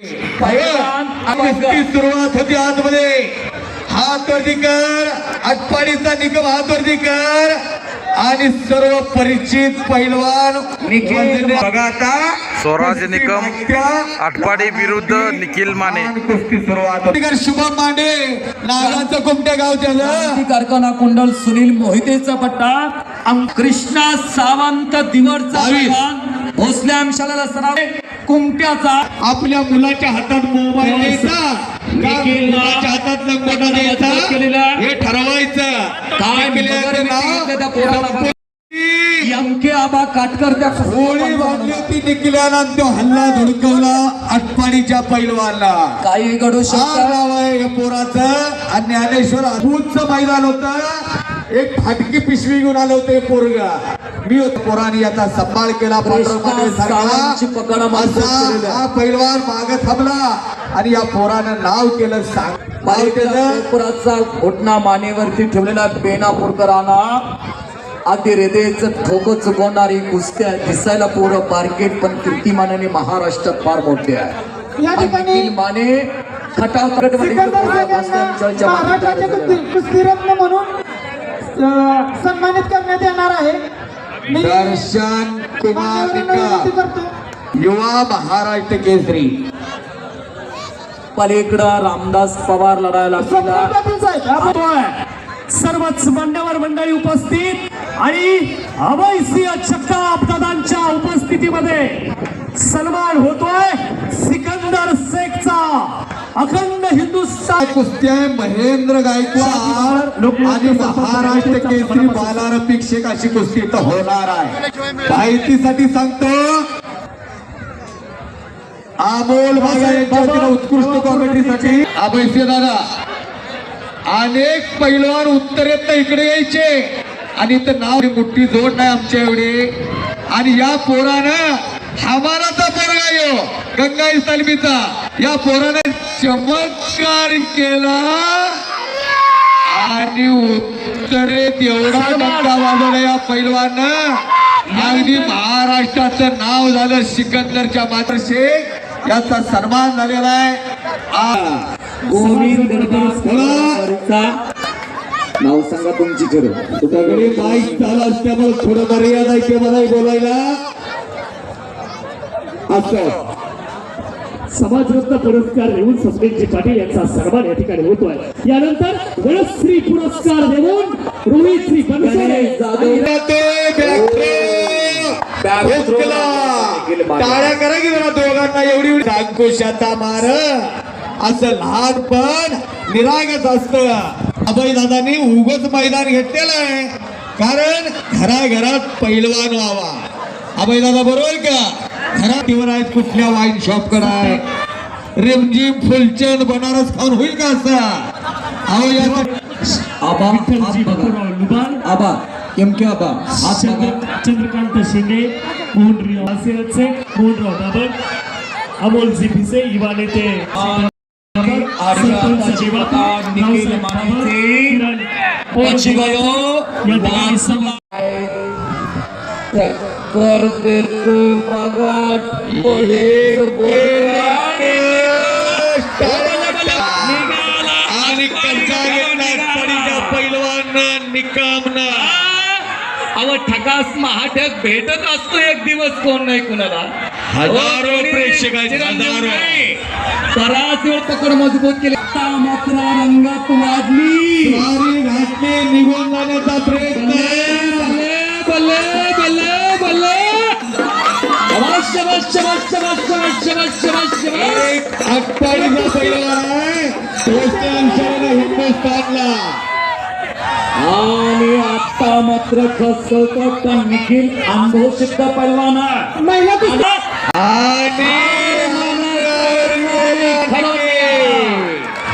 पहिलवान सुरुवात होती आतमध्ये. हात वरती कर आटपाडीचा निकम हात वरती कर आणि सर्व परिचित पैलवान निखिल बघा आता. स्वराज निकम आटपाडी विरुद्ध निखिल माने. कुस्ती सुरुवात होती. कर शुभम मांडे नागाचं कुमट्या गावच्या क्रांती कारखाना कुंडल सुनील मोहितेचा पट्टा. अं- कृष्णा सावंत दिवरचा भोसले अंशाला सराव कुमट्याचा आपल्या मुलाच्या हातात मोबाईल द्यायचा. मुलाच्या हातात लंगोटा द्यायचा. हे ठरवायचं. काय मी नाव. एमके आबा काटकर त्या होळी बांधली होती निखिल्यानं तो हल्ला धुडकवला आटपाडीच्या पैलवानला. काही घडू शकतं. नाव आहे या पोराचं. आणि ज्ञानेश्वर अद्भुतचं मैदान होतं. एक फाटकी पिशवी घेऊन आलं होतं पोरगा. मी होतो पोराने याचा सांभाळ केला. हा पैलवान माग थांबला आणि या पोरानं नाव केलं सांग. कोल्हापुराचा घोटणा मानेवरती ठेवलेला बेनापूरकरांना. आधी हृदयच ठोकं चुकवणारी कुस्त्या दिसायला पोरं बारकेट पण कीर्तिमानाने महाराष्ट्रात फार मोठे आहे. या ठिकाणी निखिल माने कुस्तीरत्न म्हणून सन्मानित करण्यात येणार आहे. दर्शन कुमार युवा महाराष्ट्र केसरी। पलीकडं रामदास पवार लढायला सर्वच मान्यवर मंडळी उपस्थित आणि अवैसिय जगताप दादांच्या उपस्थितीमध्ये सन्मान होतोय सिकंदर शेखचा अखंड हिंदुस्थान कुस्ती आहे महेंद्र गायकवाड आणि महाराष्ट्र केसरी बालार पिक्षक अशी कुस्ती इथं होणार आहे. माहितीसाठी सांगतो अमोल भागा यांच्या उत्कृष्ट कॉमेडीसाठी अभयसिंह दादा अनेक पैलवान उत्तरेत इकडे यायचे. आणि इथं नाव मोठी जोड नाही आमच्या एवढे. आणि या पोरानं हमाराचा पोरगा यो गंगाई तालमीचा या पोरानं चमत्कार केला. आणि उत्तरेत एवढा डंका वाजवला या पैलवानं अगदी महाराष्ट्राचं नाव झालं सिकंदरच्या मात्र शेख याचा सन्मान झालेला आहे. आ- गोविंद वरचा नाव सांगा तुमची खरं. सगळे बाईक चालू असल्यामुळे थोडं मर्यादा आहे ते मला बोलायला. असं. समाजरत्न पुरस्कार देऊन सस्पेंदजी पाटील यांचा सन्मान या ठिकाणी होतोय. यानंतर वनश्री पुरस्कार देऊन रोहित श्री बनसोडे. जाधव. टाळ्या करा की जरा दोघांना एवढी अंकुशाचा मार. असं लहानपण निरागस असत. अभय दादानी उगच मैदान घेतलेलं आहे. कारण घराघरात पैलवान व्हावा. अभय दादा बरोबर का? घरात तीवर आहेत कुठल्या वाईन शॉपकडे रिमझिम फुलचंद बनारस खाऊन होईल का असं? आबा आबा एमके आबा. चंद्रकांत शिंदे मोहनराव असेचे मोहनराव दाबर अमोलजी भिसे युवा नेते निखिल या मगाट. आणि पैलवान निकामना. ठकास महाठक भेटत असतो एक दिवस कोण नाही कुणाला. हजारो प्रेक्षक आहेत, हजारो. बराच वेळ पकड मजबूत केली. मात्र रंगात वाजली. निघून जाण्याचा प्रयत्न. एक आटपाडीचा पैलवान आहे अंशाने हिंदुस्थानला आणि आता मात्र खसवतो पण निखिल आहे. महिला कुस्ती आणि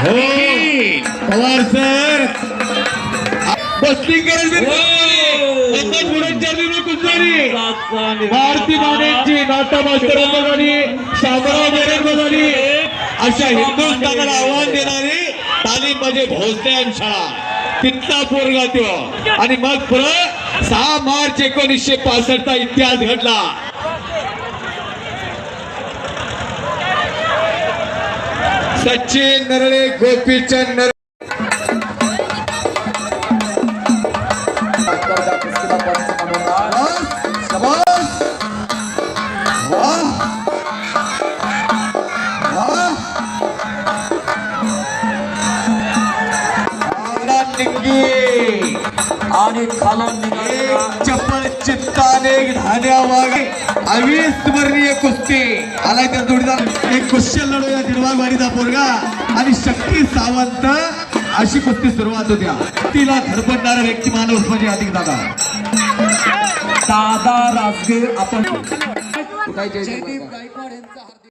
हो पवार सर बसली गरज भारती मानेची नाटा मास्टर झाली शामराव अशा हिंदुस्थानाला आव्हान देणारी तालीम म्हणजे भोसले शाळा. तिथला पोरगा तो. आणि मग पुढं सहा मार्च एकोणीसशे पासष्टचा इतिहास घडला. सचिन नरळे गोपीचंद आणि खालून चप्पल चित्ताने धान्या वागे अविस्मरणीय कुस्ती. आलाय त्या जोडीदार. एक कुशल लढूया दिडवागवाडीचा पोरगा. आणि शक्ती सावंत अशी कुस्ती सुरुवात होत्या तिला धडपडणारा व्यक्ती माणूस म्हणजे अधिक दादा. दादा राजगीर आपण जयदीप गायकवाड यांचा हार्दिक